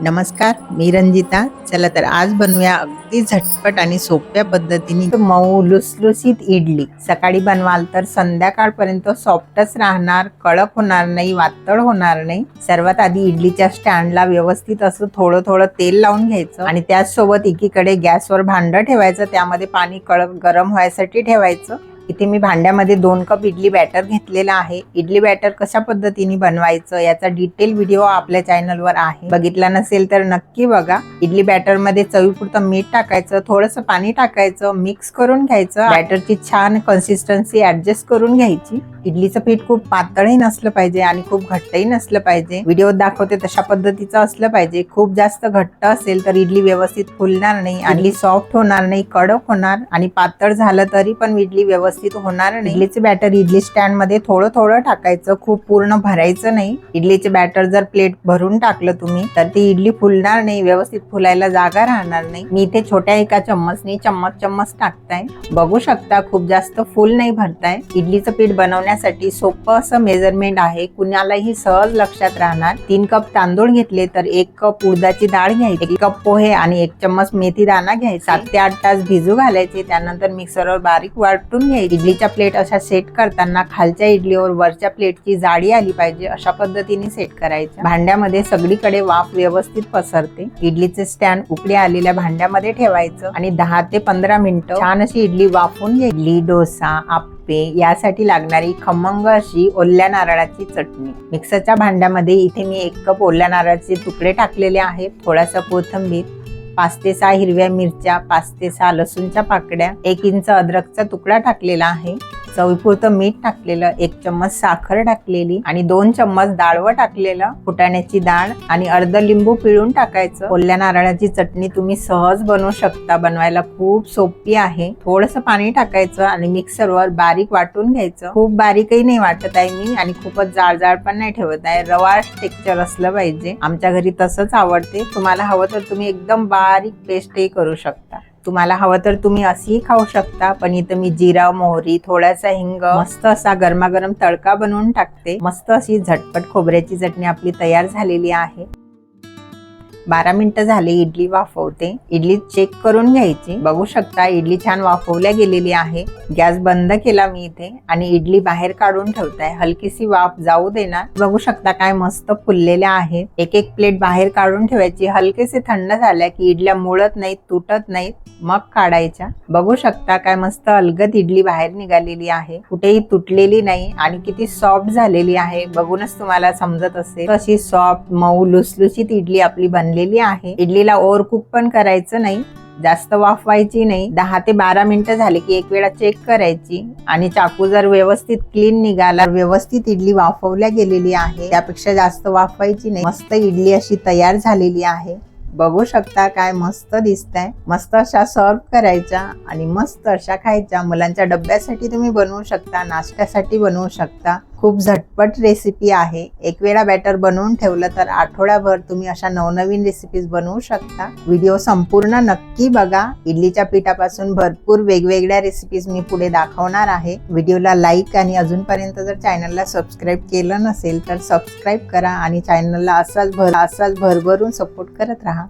नमस्कार मी रंजिता. चला तर आज बनवूया अगदी झटपट आणि सोप्या पद्धतीने मऊ लुसलुसीत इडली. सकाळी बनवाल तर संध्याकाळपर्यंत सॉफ्टच राहणार कडक होणार नाही वातळ होणार नाही. सर्वात आधी इडलीच्या स्टँडला व्यवस्थित असं थोडं थोडं तेल लावून घ्यायचं आणि त्याचसोबत एकीकडे गॅसवर भांडं ठेवायचं. त्यामध्ये पाणी कळक गरम व्हायसाठी ठेवायचं. इथे मी भांड्यामध्ये दोन कप इडली बॅटर घेतलेला आहे. इडली बॅटर कशा पद्धतीने बनवायचं याचा डिटेल व्हिडिओ आपल्या चॅनलवर आहे. बघितला नसेल तर नक्की बघा. इडली बॅटरमध्ये चवीपुरतं मीठ टाकायचं थोडंसं पाणी टाकायचं मिक्स करून घ्यायचं. बॅटरची छान कन्सिस्टन्सी ऍडजस्ट करून घ्यायची. इडलीचं पीठ खूप पातळही नसलं पाहिजे आणि खूप घट्टही नसलं पाहिजे. व्हिडिओ दाखवते तशा पद्धतीचं असलं पाहिजे. खूप जास्त घट्ट असेल तर इडली व्यवस्थित फुलणार नाही इडली सॉफ्ट होणार नाही कडक होणार आणि पातळ झालं तरी पण इडली व्यवस्थित होणार नाही. इडलीचे बॅटर इडली स्टँडमध्ये थोडं थोडं टाकायचं खूप पूर्ण भरायचं नाही. इडलीचे बॅटर जर प्लेट भरून टाकलं तुम्ही तर ती इडली फुलणार नाही व्यवस्थित फुलायला जागा राहणार नाही. मी इथे छोट्या एका चम्मचनी चम्मच चम्मच टाकताय. बघू शकता खूप जास्त फुल नाही भरताय. इडलीचं पीठ बनवण्यासाठी सोपं असं मेजरमेंट आहे. कुणालाही सहज लक्षात राहणार. तीन कप तांदूळ घेतले तर एक कप उडदाची डाळ घ्यायची एक कप पोहे आणि एक चम्मच मेथी दाणा घ्यायचा. सात ते आठ तास भिजू घालायचे. त्यानंतर मिक्सरवर बारीक वाटून घ्यायचे. इडलीच्या प्लेट अशा सेट करताना खालच्या इडलीवर वरच्या प्लेटची जाडी आली पाहिजे अशा पद्धतीने सेट करायचं भांड्यामध्ये सगळीकडे वाफ व्यवस्थित पसरते. इडलीचे स्टँड उकडे आलेल्या भांड्यामध्ये ठेवायचं आणि दहा ते पंधरा मिनिटं छान अशी इडली वाफून इडली डोसा आप्पे यासाठी लागणारी खमंग अशी ओल्या नारळाची चटणी. मिक्सरच्या भांड्यामध्ये इथे मी एक कप ओल्या नारळाचे तुकडे टाकलेले आहेत. थोडासा कोथिंबीर पाच ते सहा हिरव्या मिरच्या पाच ते सहा लसूणच्या पाकड्या एक इंच अद्रकचा तुकडा टाकलेला आहे. चवीपुरतं मीठ टाकलेलं एक चम्मच साखर टाकलेली आणि दोन चम्मच डाळवं टाकलेलं फुटाण्याची डाळ आणि अर्ध लिंबू पिळून टाकायचं. ओल्या नारळाची चटणी तुम्ही सहज बनवू शकता. बनवायला खूप सोपी आहे. थोडस पाणी टाकायचं आणि मिक्सरवर बारीक वाटून घ्यायचं. खूप बारीकही नाही वाटत आहे मी आणि खूपच जाड जाड पण नाही ठेवत आहे. रवा टेक्चर असलं पाहिजे. आमच्या घरी तसंच आवडते. तुम्हाला हवं तर तुम्ही एकदम बारीक पेस्टही करू शकता. तुम्हाला हवं तर तुम्ही असंही खाऊ शकता. पण इथं मी जिरा मोहरी थोडासा हिंग मस्त असा गरमागरम तडका बनवून टाकते. मस्त अशी झटपट खोबऱ्याची चटणी आपली तयार झालेली आहे. बारा मिनिटं झाले इडली वाफवते. इडली चेक करून घ्यायची. बघू शकता इडली छान वाफवल्या गेलेली आहे. गॅस बंद केला मी इथे आणि इडली बाहेर काढून ठेवताय. हलकीशी वाफ जाऊ देणार. बघू शकता काय मस्त फुललेल्या आहेत. एक एक प्लेट बाहेर काढून ठेवायची. हलकेसे थंड झाल्या की इडल्या मुळत नाहीत तुटत नाहीत मग काढायच्या. बघू शकता काय मस्त अलगद इडली बाहेर निघालेली आहे. कुठेही तुटलेली नाही आणि किती सॉफ्ट झालेली आहे. बघूनच तुम्हाला समजत असेल. तशी सॉफ्ट मऊ लुसलुसीत इडली आपली बनली बनलेली आहे. इडलीला ओव्हर कुक पण करायचं नाही. जास्त वाफवायची नाही. दहा ते बारा मिनिटं झाली की एक वेळा चेक करायची. आणि चाकू जर व्यवस्थित क्लीन निघाला व्यवस्थित इडली वाफवल्या गेलेली आहे. त्यापेक्षा जास्त वाफवायची नाही. मस्त इडली अशी तयार झालेली आहे. बघू शकता काय मस्त दिसतंय. मस्त अशा सर्व करायच्या आणि मस्त अशा खायच्या. मुलांच्या डब्यासाठी तुम्ही बनवू शकता नाश्त्यासाठी बनवू शकता. खूप झटपट रेसिपी आहे. एक वेळा बॅटर बनवून ठेवलं तर आठवड्याभर तुम्ही अशा नवनवीन रेसिपीज बनवू शकता. व्हिडिओ संपूर्ण नक्की बघा. इडलीच्या पिठापासून भरपूर वेगवेगळ्या रेसिपीज मी पुढे दाखवणार आहे. व्हिडिओला लाईक आणि अजूनपर्यंत जर चॅनलला सबस्क्राईब केलं नसेल तर सबस्क्राईब करा आणि चॅनलला असाच भर असाच भरभरून सपोर्ट करत राहा.